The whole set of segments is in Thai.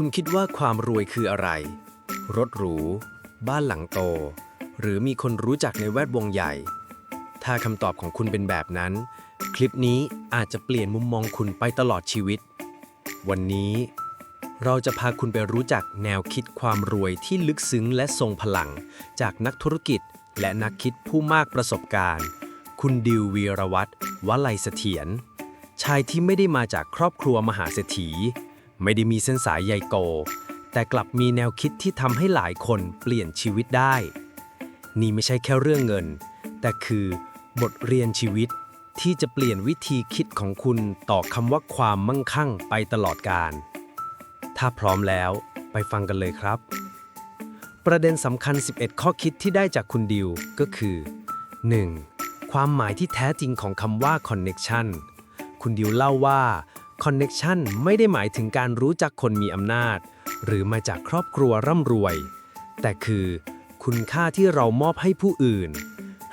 คุณคิดว่าความรวยคืออะไร รถหรู บ้านหลังโต หรือมีคนรู้จักในแวดวงใหญ่ ถ้าคำตอบของคุณเป็นแบบนั้น คลิปนี้อาจจะเปลี่ยนมุมมองคุณไปตลอดชีวิต วันนี้ เราจะพาคุณไปรู้จักแนวคิดความรวยที่ลึกซึ้งและทรงพลัง จากนักธุรกิจและนักคิดผู้มากประสบการณ์ คุณดิววีรวัตรวลัยเสถียรชายที่ไม่ได้มาจากครอบครัวมหาเศรษฐี ไม่ได้มีเส้นสายใยโก แต่กลับมีแนวคิดที่ทำให้หลายคนเปลี่ยนชีวิตได้ นี่ไม่ใช่แค่เรื่องเงิน แต่คือบทเรียนชีวิตที่จะเปลี่ยนวิธีคิดของคุณต่อคำว่าความมั่งคั่งไปตลอดกาลถ้าพร้อมแล้วไปฟังกันเลยครับ ประเด็นสำคัญ 11 ข้อคิดที่ได้จากคุณดิวก็คือ 1. ความหมายที่แท้จริงของคำว่า connection คุณดิวเล่าว่า connection ไม่ได้หมายถึงการรู้จักคนมีอำนาจ หรือมาจากครอบครัวร่ำรวย แต่คือ คุณค่าที่เรามอบให้ผู้อื่น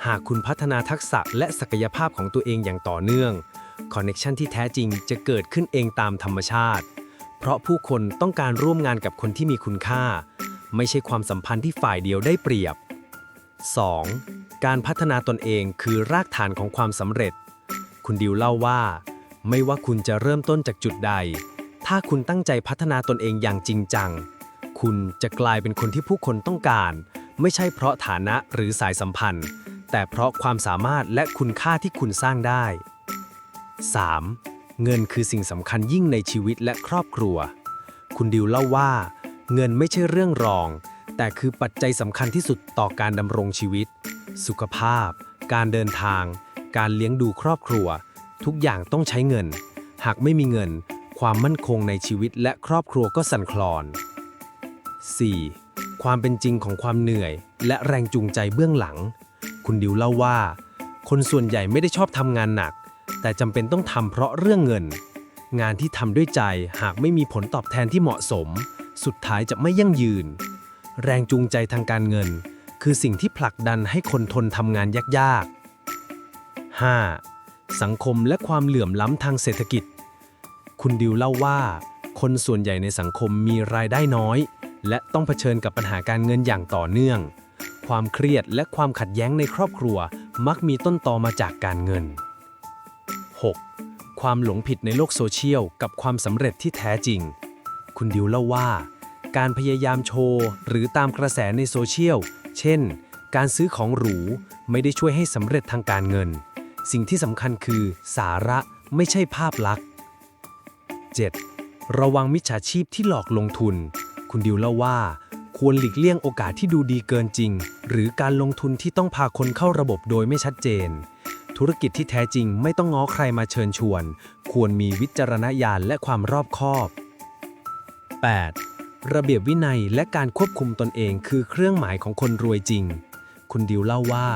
หากคุณพัฒนาทักษะและศักยภาพของตัวเองอย่างต่อเนื่อง connection ที่แท้จริงจะเกิดขึ้นเองตามธรรมชาติ เพราะผู้คนต้องการร่วมงานกับคนที่มีคุณค่า ไม่ใช่ความสัมพันธ์ที่ฝ่ายเดียวได้เปรียบ 2. การพัฒนาตนเองคือรากฐานของความสำเร็จ คุณดิวเล่าว่า ไม่ว่าคุณจะเริ่มต้นจากจุดใด ถ้าคุณตั้งใจพัฒนาตนเองอย่างจริงจัง คุณจะกลายเป็นคนที่ผู้คนต้องการ ไม่ใช่เพราะฐานะหรือสายสัมพันธ์ แต่เพราะความสามารถและคุณค่าที่คุณสร้างได้ 3. เงินคือสิ่งสำคัญยิ่งในชีวิตและครอบครัว คุณดิวเล่าว่า เงินไม่ใช่เรื่องรอง แต่คือปัจจัยสำคัญที่สุดต่อการดำรงชีวิต สุขภาพ การเดินทาง การเลี้ยงดูครอบครัว ทุกอย่างต้องใช้เงิน หากไม่มีเงิน ความมั่นคงในชีวิตและครอบครัวก็สั่นคลอน 4. ความเป็นจริงของความเหนื่อย และแรงจูงใจเบื้องหลัง คุณดิวเล่าว่า คนส่วนใหญ่ไม่ได้ชอบทำงานหนัก แต่จำเป็นต้องทำเพราะเรื่องเงิน งานที่ทำด้วยใจหากไม่มีผลตอบแทนที่เหมาะสม สุดท้ายจะไม่ยั่งยืน แรงจูงใจทางการเงิน คือสิ่งที่ผลักดันให้คนทนทำงานยากๆ 5. สังคมและความเหลื่อมล้ำทางเศรษฐกิจ คุณดิวเล่าว่า คนส่วนใหญ่ในสังคมมีรายได้น้อย และต้องเผชิญกับปัญหาการเงินอย่างต่อเนื่อง ความเครียดและความขัดแย้งในครอบครัวมักมีต้นตอมาจากการเงิน 6. ความหลงผิดในโลกโซเชียลกับความสำเร็จที่แท้จริง คุณดิวเล่าว่า การพยายามโชว์ หรือตามกระแสในโซเชียล เช่น การซื้อของหรู ไม่ได้ช่วยให้สำเร็จทางการเงิน สิ่งที่สำคัญคือสาระไม่ใช่ภาพลักษณ์ 7. ระวังมิจฉาชีพที่หลอกลงทุน คุณดิวเล่าว่า ควรหลีกเลี่ยงโอกาสที่ดูดีเกินจริง หรือการลงทุนที่ต้องพาคนเข้าระบบโดยไม่ชัดเจน ธุรกิจที่แท้จริงไม่ต้องง้อใครมาเชิญชวน ควรมีวิจารณญาณและความรอบคอบ 8. ระเบียบวินัยและการควบคุมตนเองคือเครื่องหมายของคนรวยจริง คุณดิวเล่าว่า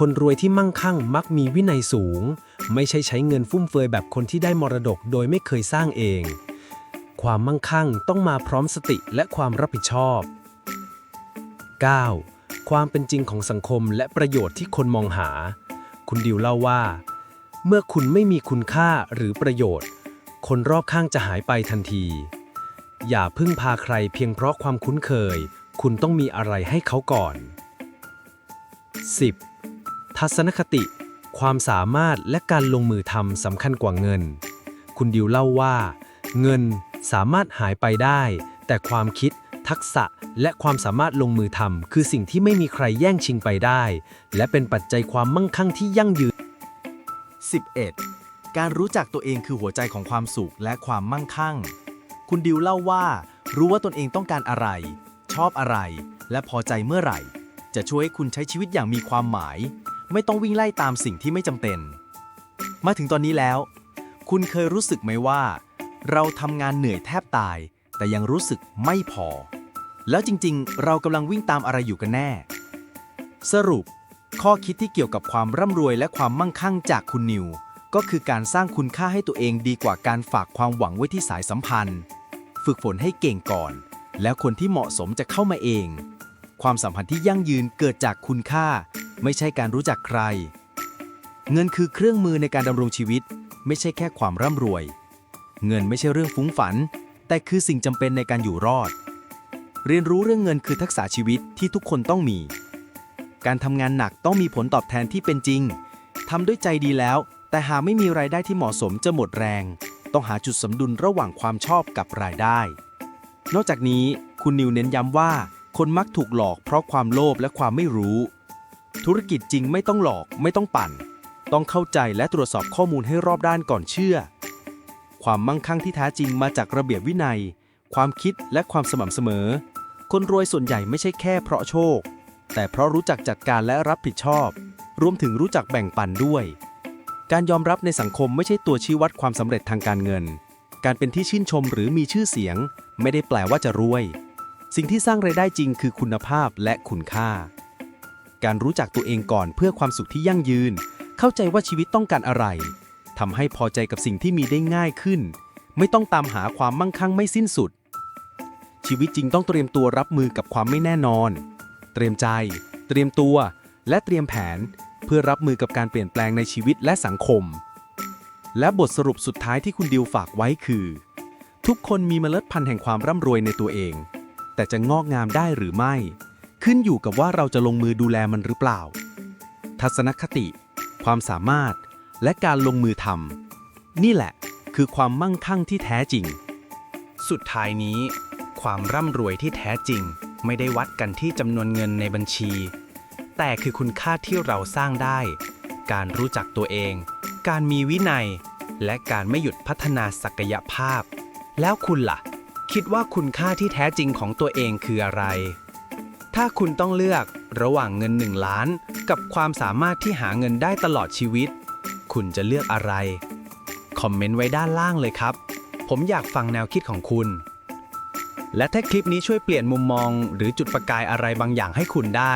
คนรวยที่มั่งคั่งมักมีวินัยสูง ไม่ใช่ใช้เงินฟุ่มเฟือยแบบคนที่ได้มรดกโดยไม่เคยสร้างเอง ความมั่งคั่งต้องมาพร้อมสติและความรับผิดชอบ 9. ความเป็นจริงของสังคมและประโยชน์ที่คนมองหา คุณดิวเล่าว่า เมื่อคุณไม่มีคุณค่าหรือประโยชน์ คนรอบข้างจะหายไปทันที อย่าพึ่งพาใครเพียงเพราะความคุ้นเคย คุณต้องมีอะไรให้เขาก่อน 10. ทัศนคติ ความสามารถและการลงมือทำสำคัญกว่าเงิน คุณดิวเล่าว่า เงินสามารถหายไปได้ แต่ความคิด ทักษะ และความสามารถลงมือทำคือสิ่งที่ไม่มีใครแย่งชิงไปได้ และเป็นปัจจัยความมั่งคั่งที่ยั่งยืน 11. การรู้จักตัวเองคือหัวใจของความสุขและความมั่งคั่ง คุณดิวเล่าว่า รู้ว่าตนเองต้องการอะไร ชอบอะไร และพอใจเมื่อไหร่ จะช่วยให้คุณใช้ชีวิตอย่างมีความหมาย ไม่ต้องวิ่งไล่ตามสิ่งที่ไม่จำเป็น มาถึงตอนนี้แล้ว คุณเคยรู้สึกไหมว่า เราทำงานเหนื่อยแทบตาย แต่ยังรู้สึกไม่พอ แล้วจริงๆ เรากำลังวิ่งตามอะไรอยู่กันแน่ สรุป ข้อคิดที่เกี่ยวกับความร่ำรวยและความมั่งคั่งจากคุณนิว ก็คือการสร้างคุณค่าให้ตัวเองดีกว่าการฝากความหวังไว้ที่สายสัมพันธ์ ฝึกฝนให้เก่งก่อน แล้วคนที่เหมาะสมจะเข้ามาเอง ความสัมพันธ์ที่ยั่งยืนเกิดจากคุณค่า ไม่ใช่การรู้จักใคร เงินคือเครื่องมือในการดำรงชีวิต ไม่ใช่แค่ความร่ำรวย เงินไม่ใช่เรื่องฟุ้งฝัน แต่คือสิ่งจำเป็นในการอยู่รอด เรียนรู้เรื่องเงินคือทักษะชีวิตที่ทุกคนต้องมี การทำงานหนักต้องมีผลตอบแทนที่เป็นจริงทำด้วยใจดีแล้ว แต่หากไม่มีรายได้ที่เหมาะสมจะหมดแรง ต้องหาจุดสมดุลระหว่างความชอบกับรายได้ นอกจากนี้คุณนิวเน้นย้ำว่า คนมักถูกหลอกเพราะความโลภและความไม่รู้ ธุรกิจจริงไม่ต้องหลอกไม่ต้องปั่น ต้องเข้าใจและตรวจสอบข้อมูลให้รอบด้านก่อนเชื่อ ความมั่งคั่งที่แท้จริงมาจากระเบียบวินัย ความคิดและความสม่ำเสมอ คนรวยส่วนใหญ่ไม่ใช่แค่เพราะโชค แต่เพราะรู้จักจัดการและรับผิดชอบ รวมถึงรู้จักแบ่งปันด้วย การยอมรับในสังคมไม่ใช่ตัวชี้วัดความสำเร็จทางการเงิน การเป็นที่ชื่นชมหรือมีชื่อเสียง ไม่ได้แปลว่าจะรวย สิ่งที่สร้างไรายได้จริงคือคุณภาพและคุณค่า การรู้จักตัวเองก่อนเพื่อความสุขที่ยั่งยืน เข้าใจว่าชีวิตต้องการอะไรทำให้พอใจกับสิ่งที่มีได้ง่ายขึ้น ไม่ต้องตามหาความมั่งคั่งไม่สิ้นสุด ชีวิตจริงต้องเตรียมตัวรับมือกับความไม่แน่นอน เตรียมใจ เตรียมตัว และเตรียมแผน เพื่อรับมือกับการเปลี่ยนแปลงในชีวิตและสังคม และบทสรุปสุดท้ายที่คุณดิวฝากไว้คือ ทุกคนมีเมล็ดพันธุ์แห่งความร่ำรวยในตัวเอง แต่จะงอกงามได้หรือไม่ ขึ้นอยู่กับว่าเราจะลงมือดูแลมันหรือเปล่า ทัศนคติ ความสามารถ และการลงมือทำนี่แหละคือความมั่งคั่งที่แท้จริง สุดท้ายนี้ ความร่ำรวยที่แท้จริง ไม่ได้วัดกันที่จำนวนเงินในบัญชี แต่คือคุณค่าที่เราสร้างได้ การรู้จักตัวเอง การมีวินัย และการไม่หยุดพัฒนาศักยภาพ แล้วคุณล่ะ คิดว่าคุณค่าที่แท้จริงของตัวเองคืออะไร ถ้าคุณต้องเลือกระหว่างเงิน 1 ล้าน กับความสามารถที่หาเงินได้ตลอดชีวิต คุณจะเลือกอะไร คอมเมนต์ไว้ด้านล่างเลยครับ ผมอยากฟังแนวคิดของคุณ และถ้าคลิปนี้ช่วยเปลี่ยนมุมมอง หรือจุดประกายอะไรบางอย่างให้คุณได้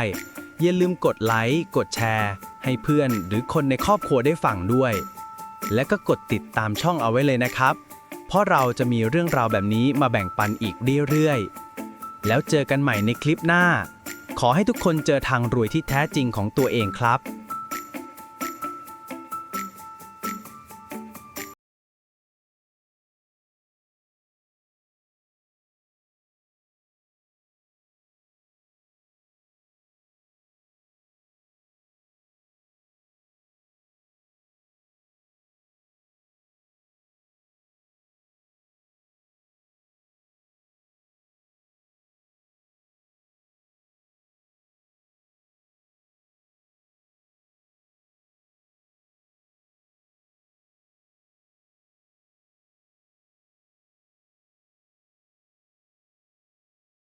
อย่าลืมกดไลค์กดแชร์ ให้เพื่อนหรือคนในครอบครัวได้ฟังด้วย และก็กดติดตามช่องเอาไว้เลยนะครับ เพราะเราจะมีเรื่องราวแบบนี้มาแบ่งปันอีกเรื่อยๆ แล้วเจอกันใหม่ในคลิปหน้า ขอให้ทุกคนเจอทางรวยที่แท้จริงของตัวเองครับ